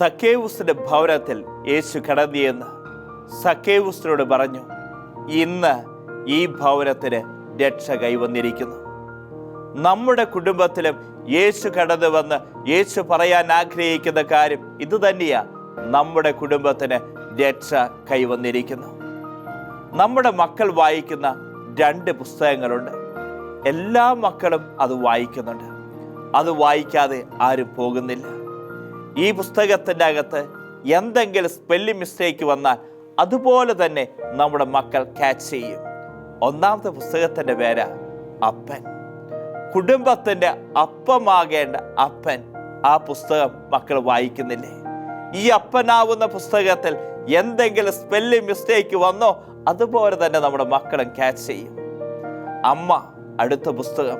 സക്കേവുസിന്റെ ഭവനത്തിൽ യേശു കടന്നിയെന്ന് സക്കേവുസിനോട് പറഞ്ഞു ഇന്ന് ഈ ഭവനത്തിന് രക്ഷ കൈവന്നിരിക്കുന്നു. നമ്മുടെ കുടുംബത്തിലും യേശു കടന്നു വന്ന് യേശു പറയാൻ ആഗ്രഹിക്കുന്ന കാര്യം ഇത് തന്നെയാ. നമ്മുടെ കുടുംബത്തിന് രക്ഷ കൈവന്നിരിക്കുന്നു. നമ്മുടെ മക്കൾ വായിക്കുന്ന രണ്ട് പുസ്തകങ്ങളുണ്ട്. എല്ലാ മക്കളും അത് വായിക്കുന്നുണ്ട്. അത് വായിക്കാതെ ആരും പോകുന്നില്ല. ഈ പുസ്തകത്തിന്റെ അകത്ത് എന്തെങ്കിലും സ്പെല്ലിംഗ് മിസ്റ്റേക്ക് വന്നാൽ അതുപോലെ തന്നെ നമ്മുടെ മക്കൾ ക്യാച്ച് ചെയ്യും. ഒന്നാമത്തെ പുസ്തകത്തിന്റെ പേരാ അപ്പൻ. കുടുംബത്തിന്റെ അപ്പമാകേണ്ട അപ്പൻ ആ പുസ്തകം മക്കൾ വായിക്കുന്നില്ലേ? ഈ അപ്പനാവുന്ന പുസ്തകത്തിൽ എന്തെങ്കിലും സ്പെല്ലിംഗ് മിസ്റ്റേക്ക് വന്നോ അതുപോലെ തന്നെ നമ്മുടെ മക്കളും ക്യാച്ച് ചെയ്യും. അമ്മ അടുത്ത പുസ്തകം.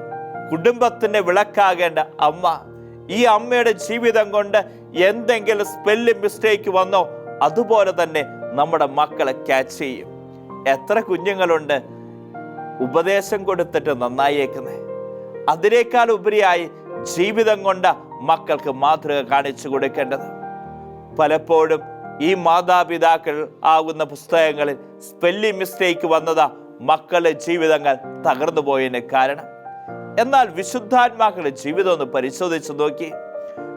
കുടുംബത്തിന്റെ വിളക്കാകേണ്ട അമ്മ ഈ അമ്മയുടെ ജീവിതം കൊണ്ട് എന്തെങ്കിലും സ്പെല്ലിംഗ് മിസ്റ്റേക്ക് വന്നോ അതുപോലെ തന്നെ നമ്മുടെ മക്കളെ ക്യാച്ച് ചെയ്യും. എത്ര കുഞ്ഞുങ്ങളുണ്ട് ഉപദേശം കൊടുത്തിട്ട് നന്നായേക്കുന്നത് അതിനേക്കാൾ ഉപരിയായി ജീവിതം കൊണ്ട് മക്കൾക്ക് മാതൃക കാണിച്ചു കൊടുക്കേണ്ടത്. പലപ്പോഴും ഈ മാതാപിതാക്കൾ ആകുന്ന പുസ്തകങ്ങളിൽ സ്പെല്ലിംഗ് മിസ്റ്റേക്ക് വന്നതാ മക്കളുടെ ജീവിതങ്ങൾ തകർന്നു പോയതിന് കാരണം. എന്നാൽ വിശുദ്ധാത്മാക്കളുടെ ജീവിതം ഒന്ന് പരിശോധിച്ചു നോക്കി.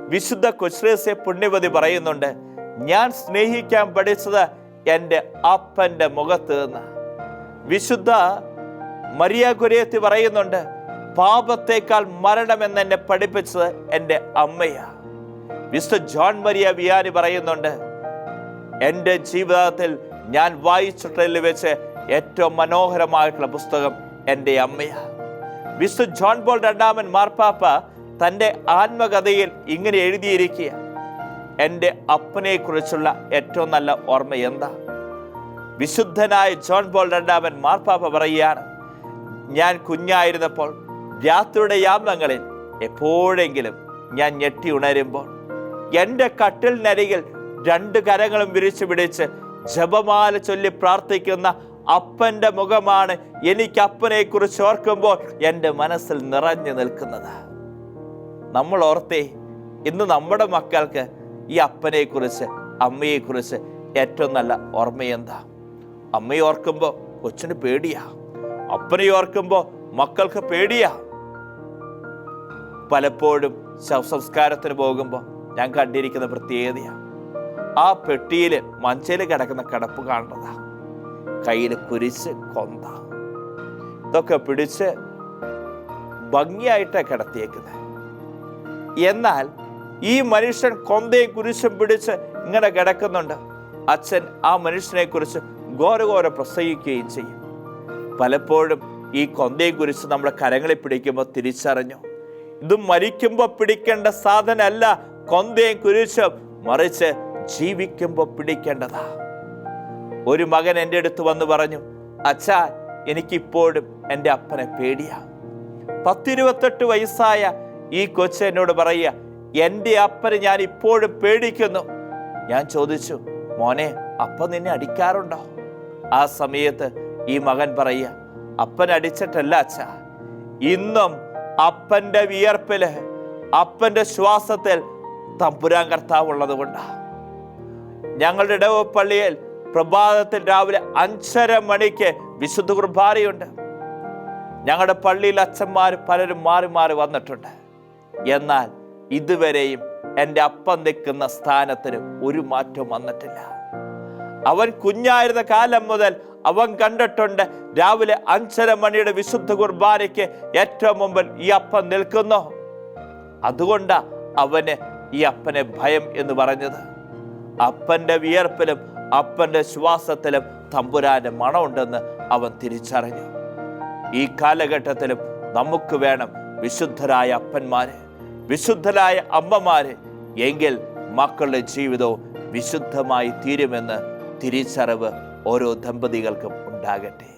വിശുദ്ധ കൊശ്രേസ്യ പുണ്യവതി പറയുന്നുണ്ട് ഞാൻ സ്നേഹിക്കാൻ പഠിച്ചത് എന്റെ അപ്പന്റെ മുഖത്ത് നിന്ന്. വിശുദ്ധ മരിയ കുര്യത്തി പറയുന്നുണ്ട് പാപത്തേക്കാൾ മരണമെന്ന് എന്നെ പഠിപ്പിച്ചത് എന്റെ അമ്മയാ. വിശുദ്ധ ജോൺ മരിയ വിയാനി പറയുന്നുണ്ട് എന്റെ ജീവിതത്തിൽ ഞാൻ വായിച്ചിട്ടതിൽ വെച്ച് ഏറ്റവും മനോഹരമായിട്ടുള്ള പുസ്തകം എന്റെ അമ്മയാണ് വിശുദ്ധ ജോൺ പോൾ രണ്ടാമൻ മാർപ്പാപ്പ തന്റെ ആത്മകഥയിൽ ഇങ്ങനെ എഴുതിയിരിക്കുക. എന്റെ അപ്പനെക്കുറിച്ചുള്ള ഏറ്റവും നല്ല ഓർമ്മ എന്താ? വിശുദ്ധനായ ജോൺ പോൾ രണ്ടാമൻ മാർപ്പാപ്പ പറയുകയാണ്. ഞാൻ കുഞ്ഞായിരുന്നപ്പോൾ രാത്രിയുടെ യാമങ്ങളിൽ എപ്പോഴെങ്കിലും ഞാൻ ഞെട്ടി ഉണരുമ്പോൾ എന്റെ കട്ടിലിനരികിൽ രണ്ട് കരങ്ങളും വിരിച്ചു പിടിച്ച് ജപമാല ചൊല്ലി പ്രാർത്ഥിക്കുന്ന അപ്പന്റെ മുഖമാണ് എനിക്ക് അപ്പനെ കുറിച്ച് ഓർക്കുമ്പോൾ എന്റെ മനസ്സിൽ നിറഞ്ഞു നിൽക്കുന്നത്. നമ്മൾ ഓർത്തേ ഇന്ന് നമ്മുടെ മക്കൾക്ക് ഈ അപ്പനെ കുറിച്ച് അമ്മയെ കുറിച്ച് ഏറ്റവും നല്ല ഓർമ്മയെന്താ? അമ്മയെ ഓർക്കുമ്പോൾ കൊച്ചിന് പേടിയാ. അപ്പനെ ഓർക്കുമ്പോൾ മക്കൾക്ക് പേടിയാ. പലപ്പോഴും ശവസംസ്കാരത്തിന് പോകുമ്പോൾ ഞാൻ കണ്ടിരിക്കുന്ന പ്രത്യേകതയാണ് ആ പെട്ടിയിൽ മഞ്ചയിൽ കിടക്കുന്ന കിടപ്പ് കാണുന്നതാ. കയ്യിൽ കുരിശ് കൊന്ത. ഇതൊക്കെ പിടിച്ച് ഭംഗിയായിട്ടാണ് കിടത്തിയേക്കുന്നത് എന്നാൽ ഈ മനുഷ്യൻ കൊന്തയും കുരിശും പിടിച്ച് ഇങ്ങനെ കിടക്കുന്നുണ്ട്. അച്ഛൻ ആ മനുഷ്യനെ കുറിച്ച് ഘോരഘോര പ്രസംഗിക്കുകയും ചെയ്യും. പലപ്പോഴും ഈ കൊന്തയും കുരിശ് നമ്മുടെ കരങ്ങളിൽ പിടിക്കുമ്പോൾ തിരിച്ചറിഞ്ഞു. ഇത് മരിക്കുമ്പോൾ പിടിക്കേണ്ട സാധനമല്ല കൊന്തയും കുരിശും മറിച്ച് ജീവിക്കുമ്പോൾ പിടിക്കേണ്ടതാ. ഒരു മകൻ എന്റെ അടുത്ത് വന്ന് പറഞ്ഞു അച്ഛാ എനിക്കിപ്പോഴും എന്റെ അപ്പനെ പേടിയാ. പത്തിരുപത്തെട്ട് വയസ്സായ ഈ കൊച്ച് എന്നോട് പറയുക എന്റെ അപ്പനെ ഞാൻ ഇപ്പോഴും പേടിക്കുന്നു. ഞാൻ ചോദിച്ചു മോനെ അപ്പ നിന്നെ അടിക്കാറുണ്ടോ? ആ സമയത്ത് ഈ മകൻ പറയുക അപ്പൻ അടിച്ചിട്ടല്ല അച്ഛാ. ഇന്നും അപ്പന്റെ വിയർപ്പിൽ അപ്പന്റെ ശ്വാസത്തിൽ തമ്പുരാൻ കർത്താവ് കൊണ്ടാണ് ഞങ്ങളുടെ ഇടവ പള്ളിയിൽ പ്രഭാതത്തിൽ രാവിലെ അഞ്ചര മണിക്ക് വിശുദ്ധ കുർബാനയുണ്ട്. ഞങ്ങളുടെ പള്ളിയിൽ അച്ഛന്മാർ പലരും മാറി മാറി വന്നിട്ടുണ്ട്. എന്നാൽ ഇതുവരെയും എന്റെ അപ്പം നിൽക്കുന്ന സ്ഥാനത്തിന് ഒരു മാറ്റവും വന്നിട്ടില്ല. അവൻ കുഞ്ഞായിരുന്ന കാലം മുതൽ അവൻ കണ്ടിട്ടുണ്ട് രാവിലെ അഞ്ചര മണിയുടെ വിശുദ്ധ കുർബാനയ്ക്ക് ഏറ്റവും മുമ്പിൽ ഈ അപ്പം നിൽക്കുന്നു. അതുകൊണ്ടാണ് അവന് ഈ അപ്പനെ ഭയം എന്ന് പറഞ്ഞത്. അപ്പന്റെ വിയർപ്പിലും അപ്പന്റെ ശ്വാസത്തിലും തമ്പുരാന്റെ മണമുണ്ടെന്ന് അവൻ തിരിച്ചറിഞ്ഞു. ഈ കാലഘട്ടത്തിലും നമുക്ക് വേണം വിശുദ്ധരായ അപ്പന്മാരെ വിശുദ്ധരായ അമ്മമാരെ എങ്കിൽ മക്കളുടെ ജീവിതവും വിശുദ്ധമായി തീരുമെന്ന് തിരിച്ചറിവ് ഓരോ ദമ്പതികൾക്കും ഉണ്ടാകട്ടെ.